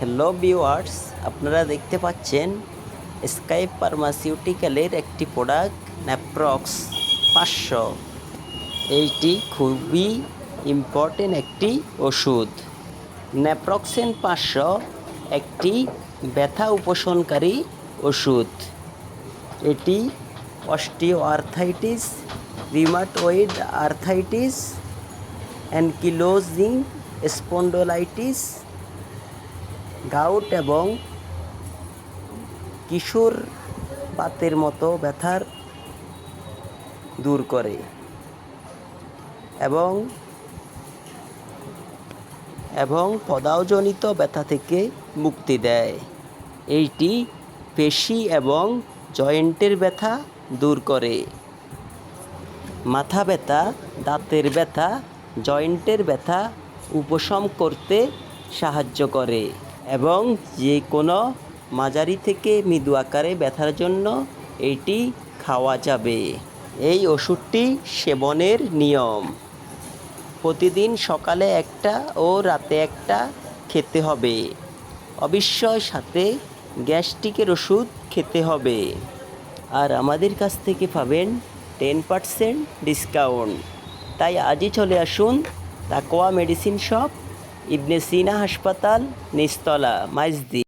Hello viewers আপনারা দেখতে পাচ্ছেন স্কাই ফার্মাসিউটিক্যালের একটি প্রোডাক্ট ন্যাপ্রক্স পাঁচশো। এইটি খুবই ইম্পর্টেন্ট একটি ওষুধ। ন্যাপ্রক্সেন পাঁচশো একটি ব্যথা উপশমনকারী ওষুধ। এটি osteoarthritis rheumatoid arthritis ankylosing spondylitis gout এবং কিশোর বাতের মতো ব্যথার দূর করে এবং এবং পদাওজনিত ব্যথা থেকে মুক্তি দেয়। এইটি পেশি এবং জয়েন্টের ব্যথা দূর করে। মাথা ব্যথা, দাঁতের ব্যথা, জয়েন্টের ব্যথা উপশম করতে সাহায্য করে। এবং যে কোনো মাঝারি থেকে মৃদু আকারে ব্যথার জন্য এটি খাওয়া যাবে। এই ওষুধটি সেবনের নিয়ম। প্রতিদিন সকালে একটা ও রাতে একটা খেতে হবে। অবশ্যই সাথে গ্যাস্ট্রিকের ওষুধ খেতে হবে। আর আমাদের কাছ থেকে পাবেন টেন পার্সেন্ট ডিসকাউন্ট। তাই আজই চলে আসুন তাকোয়া মেডিসিন শপ ইবনে সিনা হাসপাতাল নিস্তলা মাইজদি।